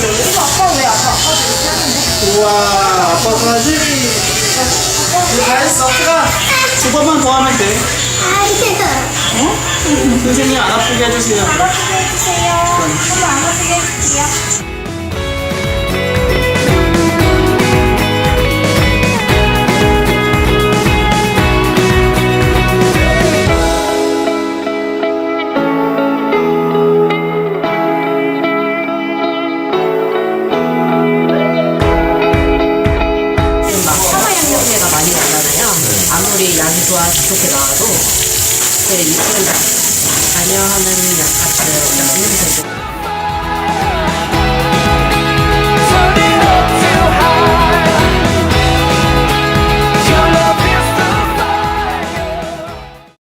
이거 아빠 왜 아빠 아빠 우와 아빠 사진이 다 했어 가 두번만 더 하면 돼 아, 어? 선생님 안 아프게 해주세요. 바로 해주세요. 한번 아무리 약이 좋아 좋게 나와도 그 이쪽은 자녀하는 약같은 냄새도